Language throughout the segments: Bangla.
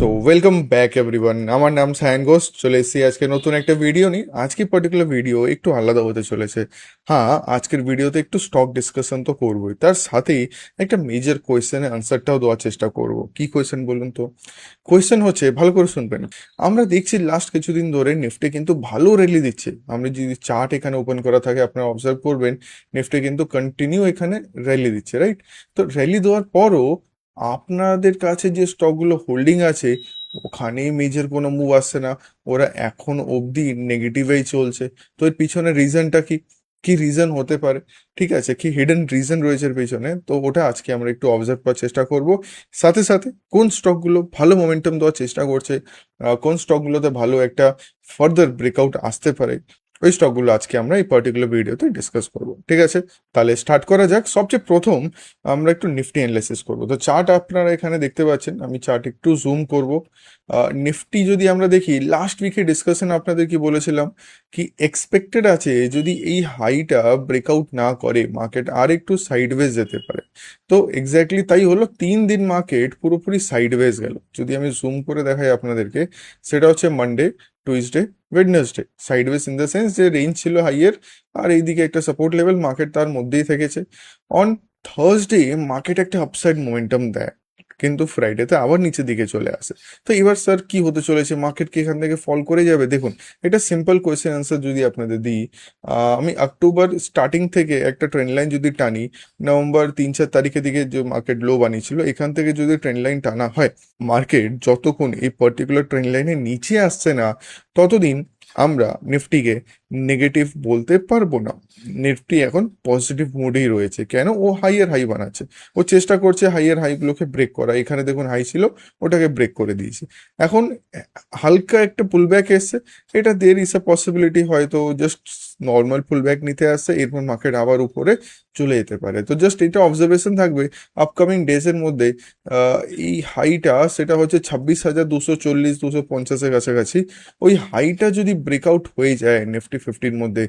সো ওয়েলকাম ব্যাক এভরিওয়ান আমার নাম সায়ন ঘোষ, চলে এসেছি আজকে নতুন একটা ভিডিও নিয়ে। আজকে পার্টিকুলার ভিডিও একটু আলাদা হতে চলেছে। হ্যাঁ আজকের ভিডিওতে একটু স্টক ডিসকাশন তো করবোই। তার সাথেই একটা মেজর কোয়েশ্চেনের আনসারটাও দেওয়ার চেষ্টা করব। কি কোয়েশ্চেন বলুন তো? কোয়েশ্চেন হচ্ছে, ভালো করে শুনবেন। আমরা দেখছি লাস্ট কিছুদিন ধরে নিফটি কিন্তু ভালো র্যালি দিচ্ছে। আমরা যদি চার্ট এখানে ওপেন করা থাকে, আপনারা অবজার্ভ করবেন নিফটি কিন্তু কন্টিনিউ এখানে র্যালি দিচ্ছে রাইট তো র্যালি দেওয়ার পরও আপনাদের কাছে যে স্টকগুলো হোল্ডিং আছে, ওখানেই মেজর কোনো মুভ আসছে না। ওরা এখন অবধি নেগেটিভেই চলছে। তো এর পিছনে রিজনটা কি? কি রিজন হতে পারে? ঠিক আছে, কি হিডেন রিজন রয়েছে এর পিছনে? তো ওটা আজকে আমরা একটু অবজার্ভ করার চেষ্টা করব। সাথে সাথে কোন স্টকগুলো ভালো মোমেন্টাম দেওয়ার চেষ্টা করছে কোন স্টকগুলোতে ভালো একটা ফার্দার ব্রেকআউট আসতে পারে? ওই স্টকগুলো আজকে আমরা এই পার্টিকুলার ভিডিওতে ডিসকাস করব। ঠিক আছে? তাহলে স্টার্ট করা যাক। সবচেয়ে প্রথম আমরা একটু নিফটি অ্যানালাইসিস করব। তো চার্ট আপনারা এখানে দেখতে পাচ্ছেন, আমি চার্ট একটু জুম করব। নিফটি যদি আমরা দেখি লাস্ট উইকে ডিসকাশন আপনাদের কি বলেছিলাম কি এক্সপেক্টেড আছে, যদি এই হাইটা ব্রেকআউট না করে মার্কেট আর একটু সাইডওয়েজ যেতে পারে। তো এক্স্যাক্টলি তাই হলো তিন দিন মার্কেট পুরোপুরি সাইডওয়েজ গেল। যদি আমি জুম করে দেখাই আপনাদেরকে, সেটা হচ্ছে Monday Tuesday Wednesday sideways in the sense যে রেঞ্জ ছিল হাইয়ের আর এইদিকে একটা সাপোর্ট লেভেল মার্কেট তার মধ্যেই থেকেছে। অন থার্সডে মার্কেট একটা আপসাইড মোমেন্টাম দেয়। কিন্তু ফ্রাইডেতে আবার নিচের দিকে চলে আসে। তো এবার স্যার কি হতে চলেছে? মার্কেট কি এখান থেকে ফল করে যাবে? দেখুন, এটা সিম্পল কোয়েশ্চেন আনসার যদি আপনাদের দিই আমি অক্টোবর স্টার্টিং থেকে একটা ট্রেন্ড লাইন যদি টানি নভেম্বর তিন চার তারিখের দিকে যে মার্কেট লো বানিয়েছিল, এখান থেকে যদি ট্রেন্ড লাইন টানা হয় মার্কেট যতক্ষণ এই পার্টিকুলার ট্রেন্ড লাইনের নিচে আসছে না, ততদিন আমরা নিফটিকে নেগেটিভ বলতে পারব না। নিফটি এখন পজিটিভ মুডেই রয়েছে। কেন? ও হাইয়ার হাই বানাচ্ছে। ও চেষ্টা করছে হাইয়ার হাইগুলোকে ব্রেক করা। এখানে দেখুন হাই ছিল, ওটাকে ব্রেক করে দিয়েছে। এখন হালকা একটা পুল ব্যাক এসছে। এটা দের ইস এ পসিবিলিটি হয়তো জাস্ট নর্মাল পুল ব্যাক নিতে আসছে। এরপর মার্কেট আবার উপরে চলে যেতে পারে। তো জাস্ট এটা অবজারভেশন থাকবে। আপকামিং ডেজের মধ্যে এই হাইটা সেটা হচ্ছে ছাব্বিশ হাজার দুশো চল্লিশ, দুশো পঞ্চাশের কাছাকাছি। ওই হাইটা যদি ব্রেকআউট হয়ে যায় নিফটি ফিফটির মধ্যে,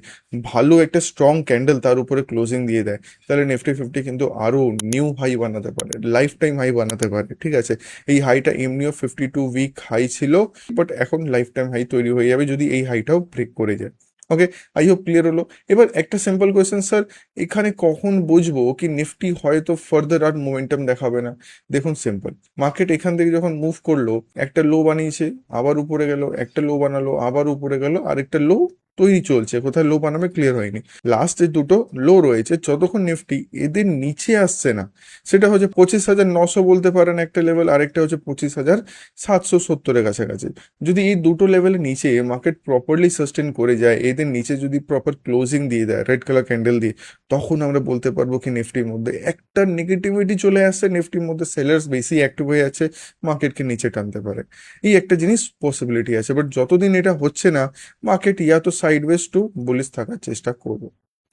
ভালো একটা স্ট্রং ক্যান্ডেল তার উপরে ক্লোজিং দিয়ে দেয়, তাহলে নিফটি ফিফটি কিন্তু আরও নিউ হাই বানাতে পারে লাইফ টাইম হাই বানাতে পারে, ঠিক আছে? এই হাইটা এমনিও ফিফটি টু উইক হাই ছিল বাট এখন লাইফ টাইম হাই তৈরি হয়ে যাবে যদি এই হাইটাও ব্রেক করে যায়। ওকে আই হোপ ক্লিয়ার হলো এবার একটা সিম্পল কোয়েশ্চেন স্যার এখানে কখন বুঝব কি নিফটি হয়তো ফার্দার আর মোমেন্টাম দেখাবে না? দেখুন সিম্পল মার্কেট এখান থেকে যখন মুভ করল, একটা লো বানিয়েছে, আবার উপরে গেল, একটা লো বানালো, আবার উপরে গেল, আরেকটা লো তৈরি চলছে, কোথায় লো বানাবে ক্লিয়ার হয়নি। লাস্ট দুটো লো রয়েছে, যতক্ষণ নিফটি এদের নিচে আসছে না, সেটা হচ্ছে পঁচিশ হাজার নশো বলতে পারেন একটা লেভেল আরেকটা হচ্ছে পঁচিশ হাজার সাতশো সত্তরের কাছাকাছি। যদি এই দুটো লেভেলের নিচে মার্কেট প্রপারলি সাস্টেন করে যায়, এদের নিচে যদি প্রপার ক্লোজিং দিয়ে দেয় রেড কালার ক্যান্ডেল দিয়ে, তখন আমরা বলতে পারব কি নিফটির মধ্যে একটা নেগেটিভিটি চলে আসছে নিফটির মধ্যে সেলার্স বেশি অ্যাক্টিভ হয়ে যাচ্ছে মার্কেটকে নিচে টানতে পারে। এই একটা জিনিস পসিবিলিটি আছে বাট যতদিন এটা হচ্ছে না মার্কেট ইয়া তো সাইডওয়েজ টু বুলিশ থাকার চেষ্টা করব।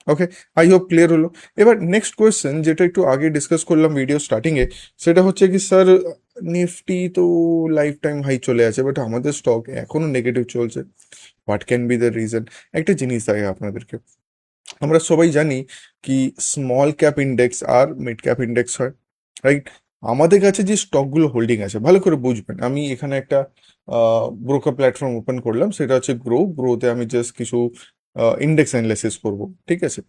ওকে আই হোপ ক্লিয়ার হলো। এবার নেক্সট কোয়েশ্চেন যেটা একটু আগে ডিসকাস করলাম ভিডিও স্টার্টিংয়ে সেটা হচ্ছে কি স্যার নিফটি তো লাইফ টাইম হাই চলে আছে বাট আমাদের স্টক এখনও নেগেটিভ চলছে। What can be the reason একটা জিনিস থাকে আপনাদেরকে। আমরা সবাই জানি কি স্মল ক্যাপ ইন্ডেক্স আর মিড ক্যাপ ইন্ডেক্স হয় রাইট আমাদের কাছে যে স্টকগুলো হোল্ডিং আছে, ভালো করে বুঝবেন। আমি এখানে একটা ব্রোকার প্ল্যাটফর্ম ওপেন করলাম, সেটা হচ্ছে গ্রো গ্রোতে আমি জাস্ট কিছু ইন্ডেক্স অ্যানালাইসিস করব, ঠিক আছে?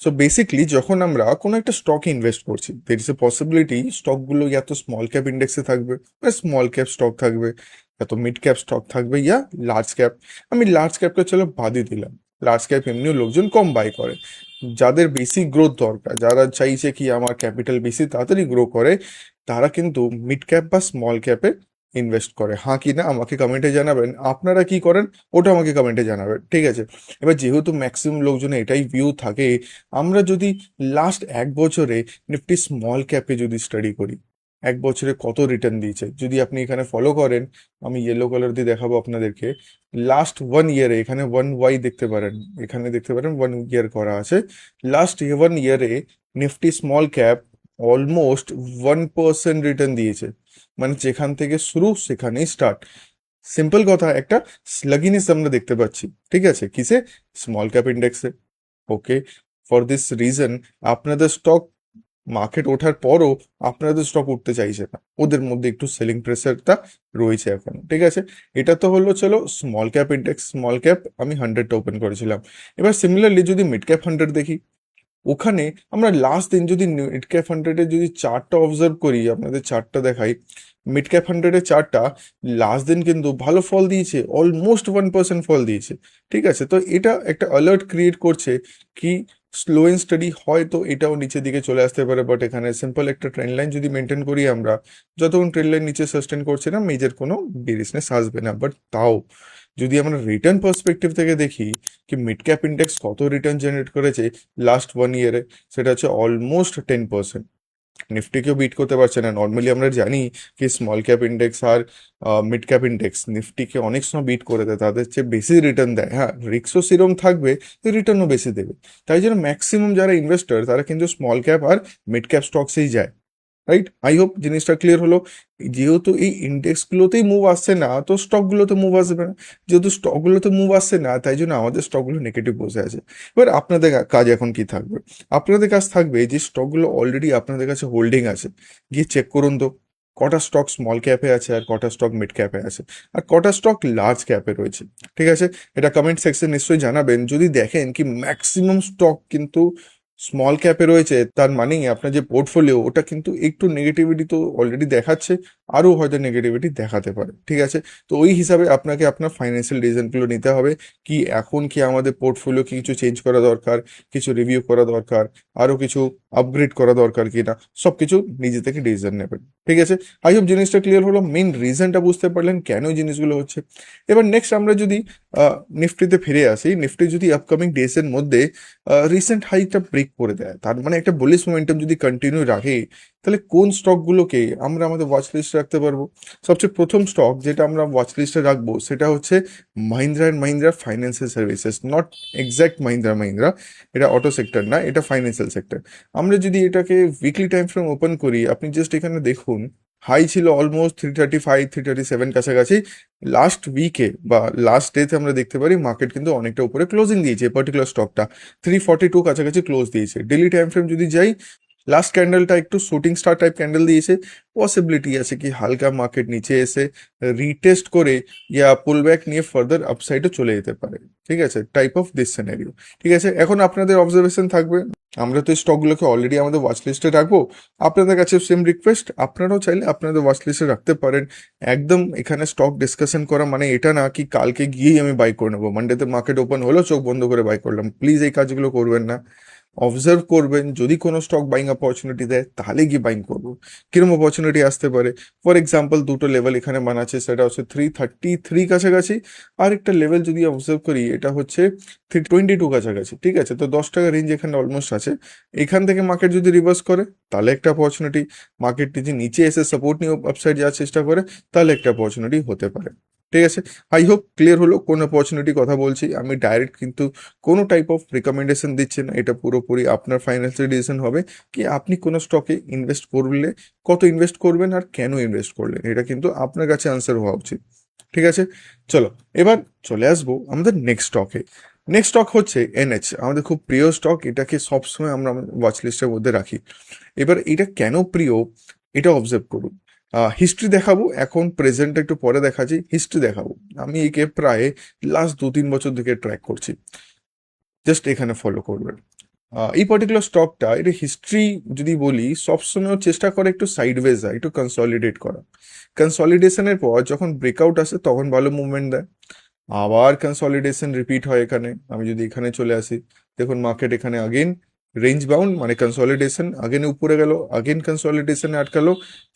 সো বেসিকলি যখন আমরা কোনো একটা স্টকে ইনভেস্ট করছি দের ইস এ পসিবিলিটি স্টকগুলো ইয়া তো স্মল ক্যাপ ইন্ডেক্সে থাকবে, বা স্মল ক্যাপ স্টক থাকবে, ইয়া তো মিড ক্যাপ স্টক থাকবে, ইয়া লার্জ ক্যাপ আমি লার্জ ক্যাপটা চলো বাদই দিলাম। লার্জ ক্যাপ এমনিও লোকজন কম বাই করে। যাদের বেশি গ্রোথ দরকার, যারা চাইছে কি আমার ক্যাপিটাল বেশি তাড়াতাড়ি গ্রো করে, তারা কিন্তু মিড ক্যাপ বা স্মল ক্যাপে ইনভেস্ট করে। হ্যাঁ কি না, আমাকে কমেন্টে জানাবেন। আপনারা কি করেন, ওটা আমাকে কমেন্টে জানাবেন। ঠিক আছে? এবার যেহেতু ম্যাক্সিমাম লোকজনের এটাই ভিউ থাকে, আমরা যদি লাস্ট এক বছরে নিফটি স্মল ক্যাপে যদি স্টাডি করি এক বছরে কত রিটার্ন দিয়েছে। যদি আপনি এখানে ফলো করেন, আমি ইয়েলো কালার দিয়ে দেখাবো আপনাদেরকে। লাস্ট ওয়ান ইয়ারে এখানে ওয়ান ওয়াই দেখতে পারেন। এখানে দেখতে পারেন ওয়ান ইয়ার করা আছে। লাস্ট ওয়ান ইয়ারে Nifty small cap almost one percent return দিয়েছে। মানে যেখান থেকে শুরু, সেখানেই স্টার্ট সিম্পল কথা, একটা স্লাগিনেস আমরা দেখতে পাচ্ছি। ঠিক আছে? কিসে? স্মল ক্যাপ ইন্ডেক্সে ওকে ফর দিস রিজন আপনাদের স্টক মার্কেট ওঠার পরও আপনাদের স্টক উঠতে চাইছে না। ওদের মধ্যে একটু সেলিং প্রেসারটা রয়েছে এখন, ঠিক আছে? এটা তো হলো, চলো small cap index small cap আমি হান্ড্রেডটা ওপেন করেছিলাম। এবার সিমিলারলি যদি মিড ক্যাপ হান্ড্রেড দেখি, ওখানে আমরা লাস্ট দিন যদি মিড ক্যাপ হান্ড্রেডের যদি চার্টটা অবজার্ভ করি, আপনাদের চার্টটা দেখাই মিড ক্যাপ হান্ড্রেডের চার্টটা লাস্ট দিন কিন্তু ভালো ফল দিয়েছে অলমোস্ট ওয়ান পার্সেন্ট ফল দিয়েছে, ঠিক আছে? তো এটা একটা অ্যালার্ট ক্রিয়েট করছে কি স্লো অ্যান্ড স্টাডি হয়তো এটাও নিচের দিকে চলে আসতে পারে বাট এখানে সিম্পল একটা ট্রেন লাইন যদি মেনটেন করি আমরা, যতক্ষণ ট্রেন লাইন নিচে সাস্টেন করছে না মেজর কোনো বেরিসনেস আসবে না। বাট তাও, যদি আমরা রিটার্ন পার্সপেক্টিভ থেকে দেখি কি মিড ক্যাপ ইন্ডেক্স কত রিটার্ন জেনারেট করেছে লাস্ট ওয়ান ইয়ারে সেটা হচ্ছে অলমোস্ট টেন পার্সেন্ট নিফটিকেও বিট করতে পারছে না। নর্মালি আমরা জানি কি স্মল ক্যাপ ইন্ডেক্স আর মিড ক্যাপ ইন্ডেক্স নিফটিকে অনেক সময় বিট করে দেয়, তাদের চেয়ে বেশি রিটার্ন দেয়। হ্যাঁ রিক্সও সিরম থাকবে রিটার্নও বেশি দেবে। তাই জন্য ম্যাক্সিমাম যারা ইনভেস্টর তারা কিন্তু স্মল ক্যাপ আর মিড ক্যাপ স্টকসেই যায়। রাইট আই হোপ জিনিসটা ক্লিয়ার হলো। যেহেতু এই ইন্ডেক্সগুলোতেই মুভ আসছে না, তো স্টকগুলোতে মুভ আসবে না। যেহেতু স্টকগুলোতে মুভ আসছে না, তাই জন্য আমাদের স্টকগুলো নেগেটিভ বসে আছে। এবার আপনাদের কাজ এখন কি থাকবে? আপনাদের কাজ থাকবে যে স্টকগুলো অলরেডি আপনাদের কাছে হোল্ডিং আছে। গিয়ে চেক করুন তো, কটা স্টক স্মল ক্যাপে আছে আর কটা স্টক মিড ক্যাপে আছে। আর কটা স্টক লার্জ ক্যাপে রয়েছে। ঠিক আছে? এটা কমেন্ট সেকশন নিশ্চয়ই জানাবেন। যদি দেখেন কি ম্যাক্সিমাম স্টক কিন্তু স্মল ক্যাপে রয়েছে, তার মানেই আপনার যে পোর্টফোলিও ওটা কিন্তু একটু নেগেটিভিটি তো অলরেডি দেখাচ্ছে, আরও হয়তো নেগেটিভিটি দেখাতে পারে, ঠিক আছে? তো ওই হিসাবে আপনাকে আপনার ফাইন্যান্সিয়াল ডিসিশনগুলো নিতে হবে, কি এখন কি আমাদের পোর্টফোলিও কিছু চেঞ্জ করা দরকার, কিছু রিভিউ করা দরকার, আরও কিছু আপগ্রেড করা দরকার কি না সব কিছু নিজে থেকে ডিসিশন নেবেন। ঠিক আছে? আই হোপ জিনিসটা ক্লিয়ার হলো। মেইন রিজনটা বুঝতে পারলেন কেন জিনিসগুলো হচ্ছে। এবার নেক্সট আমরা যদি নিফটিতে ফিরে আসি। নিফটি যদি আপকামিং ডেজের মধ্যে রিসেন্ট হাইটা ব্রেক করে দেয়, তার মানে একটা বলিস মোমেন্টাম যদি কন্টিনিউ রাখে তাহলে কোন স্টকগুলোকে আমরা আমাদের ওয়াচ লিস্টে রাখতে পারব? সবচেয়ে প্রথম স্টক যেটা আমরা ওয়াচ লিস্টে রাখব সেটা হচ্ছে Mahindra and Mahindra financial services not exact Mahindra Mahindra এটা অটো সেক্টর না, এটা ফাইন্যান্সিয়াল সেক্টর আমরা যদি এটাকে উইকলি টাইম ফ্রেম ওপেন করি, আপনি জাস্ট এখানে দেখুন হাই ছিল almost three thirty five three thirty seven কাছাকাছি লাস্ট উইকে বা লাস্ট ডেতে আমরা দেখতে পারি মার্কেট কিন্তু অনেকটা উপরে ক্লোজিং দিয়েছে পার্টিকুলার স্টকটা থ্রি ফর্টি টু কাছাকাছি ক্লোজ দিয়েছে। ডেলি টাইম ফ্রেম যদি যাই লাস্ট ক্যান্ডেলটা একটু শুটিং স্টার টাইপ ক্যান্ডেল দিয়েছে। পসিবিলিটি আছে কি হালকা মার্কেট নিচে এসে রিটেস্ট করে ইয়া পুল ব্যাক নিয়ে ফার্দার আপসাইডে চলে যেতে পারে। ঠিক আছে? টাইপ অফ দিস সিনারিও ঠিক আছে? এখন আপনাদের অবজারভেশন থাকবে। আমরা তো এই স্টকগুলোকে অলরেডি আমাদের ওয়াচ লিস্টে রাখব। আপনাদের কাছে সেম রিকোয়েস্ট আপনারাও চাইলে আপনাদের ওয়াচ লিস্টে রাখতে পারেন। একদম এখানে স্টক ডিসকাশন করা মানে এটা না কি কালকে গিয়েই আমি বাই করে নেব। মানডেতে মার্কেট ওপেন হলো, চোখ বন্ধ করে বাই করলাম। প্লিজ এই কাজগুলো করবেন না। অবজার্ভ করবেন, যদি কোনো স্টক বাইং অপরচুনিটি দেয়, তাহলে গিয়ে বাইং করব। কিরম অপরচুনিটি আসতে পারে? ফর এক্সাম্পল দুটো লেভেল এখানে বানাচ্ছে, সেটা হচ্ছে থ্রি থার্টি থ্রি কাছাকাছি। আর একটা লেভেল যদি অবজার্ভ করি, এটা হচ্ছে থ্রি টোয়েন্টি টু কাছাকাছি, ঠিক আছে? তো দশ টাকা রেঞ্জ এখানে অলমোস্ট আছে। এখান থেকে মার্কেট যদি রিভার্স করে, তাহলে একটা অপরচুনিটি মার্কেট যদি নিচে এসে সাপোর্ট নিয়ে আপসাইড যাওয়ার চেষ্টা করে, তাহলে একটা অপরচুনিটি হতে পারে। ঠিক আছে? আই হোপ ক্লিয়ার হলো, কোন অপরচুনিটি কথা বলছি। আমি ডাইরেক্ট কিন্তু কোনো টাইপ অফ রিকমেন্ডেশন দিচ্ছি না, এটা পুরোপুরি আপনার ফাইন্যান্সিয়াল ডিসিশন হবে কি আপনি কোনো স্টকে ইনভেস্ট করলে, কত ইনভেস্ট করবেন আর কেন ইনভেস্ট করলেন, এটা কিন্তু আপনার কাছে আনসার হওয়া উচিত। ঠিক আছে? চলো, এবার চলে আসব আমাদের নেক্সট স্টকে নেক্সট স্টক হচ্ছে এনএচ আমাদের খুব প্রিয় স্টক এটাকে সবসময় আমরা ওয়াচ লিস্টের মধ্যে রাখি। এবার এটা কেন প্রিয়, এটা অবজার্ভ করুন। হিস্ট্রি দেখাবো, এখন প্রেজেন্ট একটু পরে দেখাচ্ছি হিস্ট্রি দেখাবো। আমি একে প্রায় লাস্ট দু তিন বছর থেকে ট্র্যাক করছি। জাস্ট এখানে ফলো করবেন। এই পার্টিকুলার স্টকটা এটা হিস্ট্রি যদি বলি, সবসময় চেষ্টা করে একটু সাইডওয়েজ যায় একটু কনসলিডেট করা। কনসলিডেশনের পর যখন ব্রেকআউট আসে, তখন ভালো মুভমেন্ট দেয়। আবার কনসলিডেশন রিপিট হয় এখানে। আমি যদি এখানে চলে আসি, দেখুন মার্কেট এখানে আগেন রেঞ্জ বাউন্ড মানে কনসলিডেশন আগেন উপরে গেল আগেন কনসলিডেশনে আটকালো।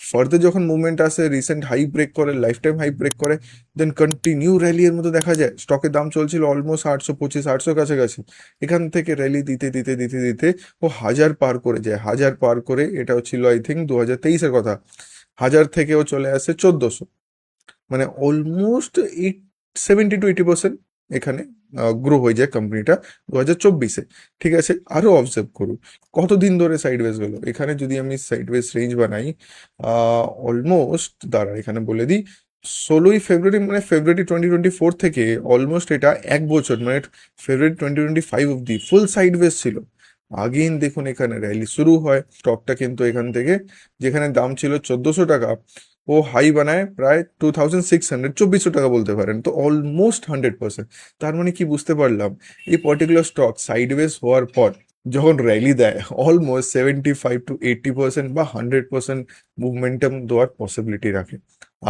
ফার্দার যখন মুভমেন্ট আসে রিসেন্ট হাই ব্রেক করে লাইফ টাইম হাই ব্রেক করে দেন কন্টিনিউ র্যালি এর মতো দেখা যায়। স্টকের দাম চলছিল অলমোস্ট আটশো পঁচিশ, আটশো কাছাকাছি। এখান থেকে র্যালি দিতে দিতে দিতে দিতে ও হাজার পার করে যায়। হাজার পার করে এটাও ছিল আই থিঙ্ক দু হাজার তেইশের কথা। হাজার থেকেও চলে আসে চোদ্দোশো। মানে almost eight seventy to eighty percent এখানে গ্রো হয়ে যায় কোম্পানিটা দু হাজার চব্বিশে। ঠিক আছে আরও অবজার্ভ করুন, কতদিন ধরে সাইডওয়েজ গেলো? এখানে যদি আমি সাইডওয়েজ রেঞ্জ বানাই অলমোস্ট দাঁড়া, এখানে বলে দিই, ষোলোই ফেব্রুয়ারি মানে ফেব্রুয়ারি টোয়েন্টি টোয়েন্টি ফোর থেকে অলমোস্ট এটা এক বছর মানে ফেব্রুয়ারি টোয়েন্টি টোয়েন্টি ফাইভ অব্দি ফুল সাইডওয়েজ ছিল। আগেইন দেখুন এখানে র্যালি শুরু হয় স্টকটা কিন্তু এখান থেকে, যেখানে দাম ছিল চোদ্দোশো টাকা ও হাই বানায় প্রায় টু থাউজেন্ড সিক্স হান্ড্রেড চব্বিশশো টাকা বলতে পারেন, তো অলমোস্ট হান্ড্রেড পার্সেন্ট তার মানে কি বুঝতে পারলাম, এই পার্টিকুলার স্টক সাইডওয়েজ হওয়ার পর যখন র্যালি দেয় almost seventy five to eighty percent বা হান্ড্রেড পার্সেন্ট মুভমেন্টাম দেওয়ার পসিবিলিটি রাখে।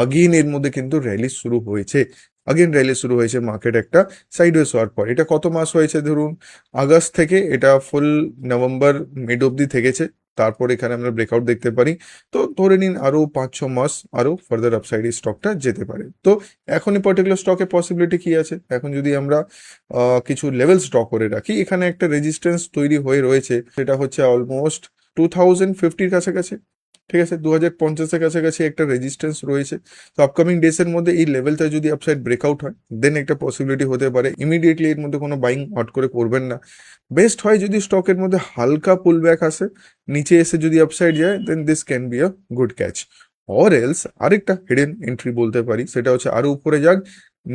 আগেইন এর মধ্যে কিন্তু র্যালি শুরু হয়েছে। আগেন র্যালি শুরু হয়েছে মার্কেট একটা সাইডওয়েজ হওয়ার পর। এটা কত মাস হয়েছে ধরুন? আগস্ট থেকে এটা ফুল নভেম্বর মিড অবধি থেকেছে। তারপর এখানে আমরা ব্রেকআউট দেখতে পারি। তো ধরে নিন আরও পাঁচ ছ মাস আরও ফার্দার আপসাইড এই স্টকটা যেতে পারে। তো এখন এই পার্টিকুলার স্টকে পসিবিলিটি কি আছে? এখন যদি আমরা কিছু লেভেলস ড্র করে রাখি, এখানে একটা রেজিস্ট্যান্স তৈরি হয়ে রয়েছে। সেটা হচ্ছে অলমোস্ট টু থাউজেন্ড ফিফটির কাছাকাছি। ঠিক আছে দু হাজার পঞ্চাশের কাছাকাছি একটা রেজিস্ট্যান্স রয়েছে। তো আপকামিং ডেসের মধ্যে এই লেভেলটা যদি আপসাইড ব্রেকআউট হয় দেন একটা পসিবিলিটি হতে পারে। ইমিডিয়েটলি এর মধ্যে কোনো বাইং হট করে করবেন না। বেস্ট হয় যদি স্টকের মধ্যে হালকা পুল ব্যাক আসে, নিচে এসে যদি আপসাইড যায় then this can be a good catch or else আরেকটা হিডেন এন্ট্রি বলতে পারি, সেটা হচ্ছে আরও উপরে যাক,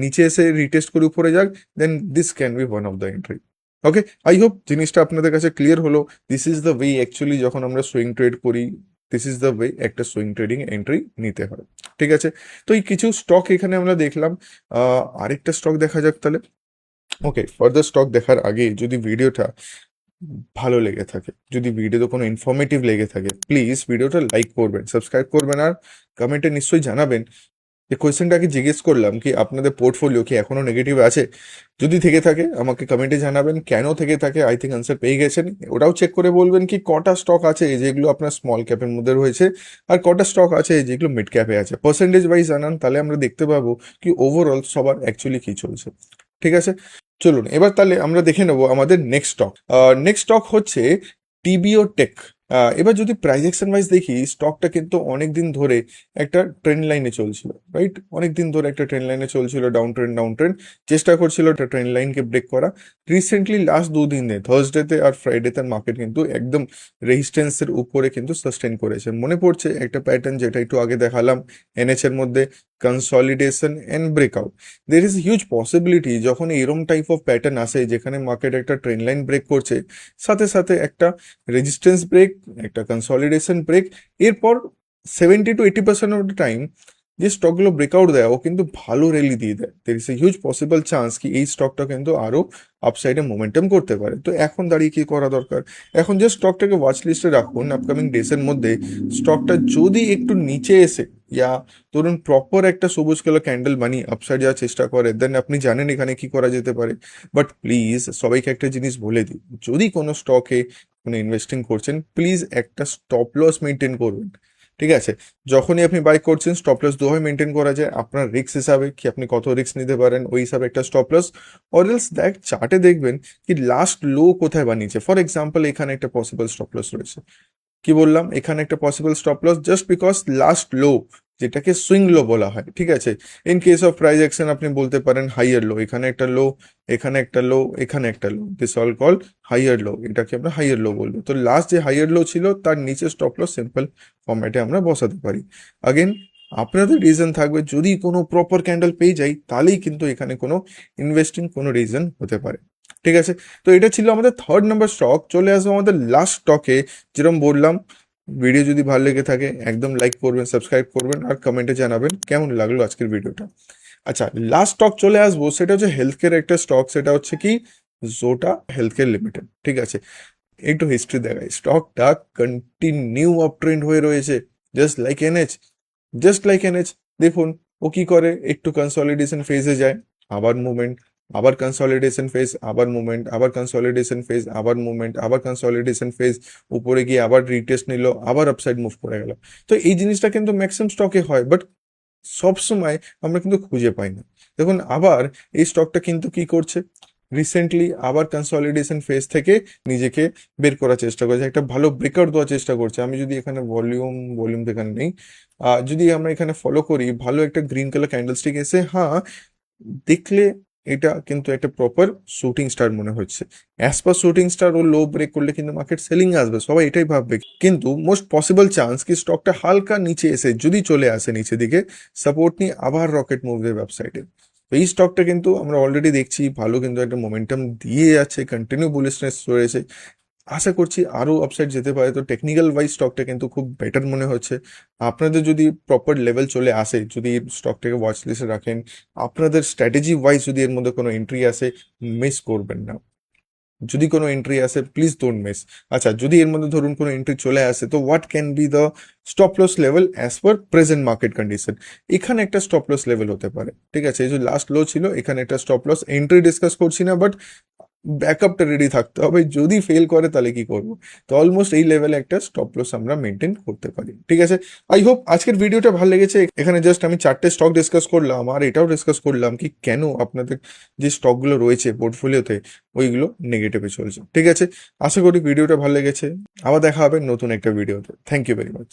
নিচে এসে রিটেস্ট করে উপরে যাক then this can be one of the entry okay I hope জিনিসটা আপনাদের কাছে ক্লিয়ার হলো। This is the way actually যখন আমরা সুইং ট্রেড করি দিস ইজ দ্য ওয়ে একটা সুইং ট্রেডিং এন্ট্রি নিতে হয়। ঠিক আছে? তো এই কিছু স্টক এখানে আমরা দেখলাম। আরেকটা স্টক দেখা যাক তাহলে। ওকে ফার্দার স্টক দেখার আগে যদি ভিডিওটা ভালো লেগে থাকে, যদি ভিডিওতে কোনো ইনফরমেটিভ লেগে থাকে প্লিজ ভিডিওটা লাইক করবেন সাবস্ক্রাইব করবেন আর কমেন্টে নিশ্চয়ই জানাবেন যে কোয়েশ্চেনটা আগে জিজ্ঞেস করলাম কি আপনাদের পোর্টফোলিও কি এখনও নেগেটিভ আছে? যদি থেকে থাকে, আমাকে কমেন্টে জানাবেন। কেন থেকে থাকে? আই থিঙ্ক আনসার পেয়ে গেছেন। ওটাও চেক করে বলবেন কি কটা স্টক আছে যেগুলো আপনার স্মল ক্যাপের মধ্যে রয়েছে আর কটা স্টক আছে যেগুলো মিড ক্যাপে আছে। পার্সেন্টেজ ওয়াইজ জানান, তাহলে আমরা দেখতে পাবো কি ওভারঅল সবার অ্যাকচুয়ালি কি চলছে। ঠিক আছে? চলুন, এবার তাহলে আমরা দেখে নেব আমাদের নেক্সট স্টক নেক্সট স্টক হচ্ছে টিবিও টেক এবার যদি প্রাইস ওয়াইজ দেখি স্টকটা কিন্তু অনেক দিন ধরে একটা ট্রেন্ড লাইনে চলছিল রাইট অনেক দিন ধরে একটা ট্রেন্ড লাইনে চলছিল ডাউন ট্রেন্ড ডাউন ট্রেন্ড চেষ্টা করছিল একটা ট্রেন্ড লাইনকে ব্রেক করা। রিসেন্টলি লাস্ট দুদিনে থার্সডেতে আর ফ্রাইডেতে মার্কেট কিন্তু একদম রেজিস্ট্যান্সের উপরে কিন্তু সাস্টেন করেছে। মনে পড়ছে একটা প্যাটার্ন যেটা একটু আগে দেখালাম এনএচ এর মধ্যে consolidation and breakout there is huge possibility যখন এরম টাইপ অফ প্যাটার্ন আসে, যেখানে মার্কেট একটা ট্রেন লাইন ব্রেক করছে, সাথে সাথে একটা রেজিস্ট্যান্স ব্রেক একটা কনসলিডেশন ব্রেক এরপর seventy to eighty percent of the time যে স্টকগুলো ব্রেকআউট দেয়, ও কিন্তু ভালো র্যালি দিয়ে দেয়। There is a huge possible chance কি এই স্টকটা কিন্তু আরও আপসাইডে মোমেন্টাম করতে পারে। তো এখন দাঁড়িয়ে কি করা দরকার? এখন যে স্টকটাকে ওয়াচ লিস্টে রাখুন আপকামিং ডেসের মধ্যে। স্টকটা যদি একটু নিচে এসে, ইয়া ধরুন প্রপার একটা সবুজ কালার ক্যান্ডেল বানিয়ে আপসাইড যাওয়ার চেষ্টা করে দেন আপনি জানেন এখানে কি করা যেতে পারে। বাট প্লিজ সবাইকে একটা জিনিস বলে দিই, যদি কোনো স্টকে কোনো ইনভেস্টিং করছেন প্লিজ একটা স্টপ লস মেনটেন করবেন। ঠিক আছে? যখনই আপনি বাই করছেন স্টপ লস দুভাবে মেনটেন করা যায়। আপনার রিক্স হিসাবে কি আপনি কত রিক্স নিতে পারেন, ওই হিসাবে একটা স্টপ লস অরেলস দেখ চার্টে দেখবেন কি লাস্ট লো কোথায় বানিয়েছে। ফর এক্সাম্পল এখানে একটা পসিবল স্টপ লস রয়েছে। কি বললাম? এখানে একটা possible stop loss just because last low যেটাকে সুইং লো বলা হয়, ঠিক আছে? In case of price action আপনি বলতে পারেন হাইয়ার লো এখানে একটা লো এখানে একটা লো এখানে একটা low this all call higher low এটাকে আমরা হাইয়ার লো বলব। তো লাস্ট যে হাইয়ার লো ছিল, তার নিচে স্টপ লস সিম্পল ফর্ম্যাটে আমরা বসাতে পারি। আগেন আপনাদের রিজন থাকবে, যদি কোনো প্রপার ক্যান্ডেল পেয়ে যাই, তাহলেই কিন্তু এখানে কোনো ইনভেস্টিং কোনো রিজন হতে পারে। ঠিক আছে? তো এটা ছিল আমাদের থার্ড নাম্বার স্টক চলে আসব আমাদের লাস্ট স্টকে যেরকম বললাম ভিডিও যদি ভালো লেগে থাকে, একদম লাইক করবেন সাবস্ক্রাইব করবেন আর কমেন্টে জানাবেন কেমন লাগল আজকের ভিডিওটা। আচ্ছা লাস্ট স্টক চলে আসব, সেটা হচ্ছে হেলথ কেয়ার একটা স্টক সেটা হচ্ছে কি? জোটা হেলথ কেয়ার লিমিটেড ঠিক আছে? একটু হিস্ট্রি দেখাই স্টকটা কন্টিনিউ আপ ট্রেন্ড হয়ে রয়েছে just like NH just like NH দেখুন, ও কি করে? একটু কনসলিডেশন ফেজে যায়, আবার মুভমেন্ট আবার কনসলিডেশন ফেজ আবার মুভমেন্ট আবার কনসলিডেশন ফেজ আবার মুভমেন্ট আবার কনসলিডেশন ফেজ উপরে গিয়ে আবার রিটেস্ট নিল আবার আপসাইড মুভ করে গেল তো এই জিনিসটা কিন্তু ম্যাক্সিমাম স্টকে হয় বাট সব সময় আমরা কিন্তু খুঁজে পাই না। দেখুন, আবার এই স্টকটা কিন্তু কি করছে? রিসেন্টলি আবার কনসলিডেশন ফেজ থেকে নিজেকে বের করার চেষ্টা করছে, একটা ভালো ব্রেকআউট দেওয়ার চেষ্টা করছে। আমি যদি এখানে ভলিউম ভলিউম এখানে নেই যদি আমরা এখানে ফলো করি, ভালো একটা গ্রিন কালার ক্যান্ডেলস্টিক এসে হ্যাঁ দেখলে এটা কিন্তু একটা প্রপার শুটিং স্টার মনে হচ্ছে। অ্যাজ পার শুটিং স্টার ও লো ব্রেক করলে কিন্তু মার্কেট সেলিং আসবে, সবাই এটাই ভাববে। কিন্তু মোস্ট পসিবল চান্স কি স্টকটা হালকা নিচে এসে যদি চলে আসে নিচে দিকে সাপোর্ট নিয়ে আবার রকেট মুভ দেবে ওয়েবসাইটে তো এই স্টকটা কিন্তু আমরা অলরেডি দেখছি, ভালো কিন্তু একটা মোমেন্টাম দিয়ে যাচ্ছে কন্টিনিউ বুলিশনেস রয়েছে। আশা করছি আরও আপসাইড যেতে পারে। তো টেকনিক্যাল ওয়াইজ স্টকটা কিন্তু খুব বেটার মনে হচ্ছে। আপনাদের যদি প্রপার লেভেল চলে আসে, যদি স্টকটাকে ওয়াচ লিস্টে রাখেন, আপনাদের স্ট্র্যাটেজি ওয়াইজ যদি এর মধ্যে কোনো এন্ট্রি আসে মিস করবেন না। যদি কোনো এন্ট্রি আসে প্লিজ ডোন্ট মিস আচ্ছা যদি এর মধ্যে ধরুন কোনো এন্ট্রি চলে আসে, তো what can be the stop loss level as per present market condition এখানে একটা স্টপ লস লেভেল হতে পারে, ঠিক আছে? এই যে লাস্ট লো ছিল, এখানে একটা স্টপ লস এন্ট্রি ডিসকাস করছি না বাট ব্যাকআপটা রেডি থাকতে হবে। যদি ফেল করে, তাহলে কি করব? তো অলমোস্ট এই লেভেলে একটা স্টপ লস আমরা মেনটেন করতে পারি। ঠিক আছে? আই হোপ আজকের ভিডিওটা ভালো লেগেছে। এখানে জাস্ট আমি চারটে স্টক ডিসকাস করলাম, আর এটাও ডিসকাস করলাম কি কেন আপনাদের যে স্টকগুলো রয়েছে পোর্টফোলিওতে ওইগুলো নেগেটিভে চলছে। ঠিক আছে? আশা করি ভিডিওটা ভালো লেগেছে। আবার দেখা হবে নতুন একটা ভিডিওতে থ্যাংক ইউ ভেরি মাচ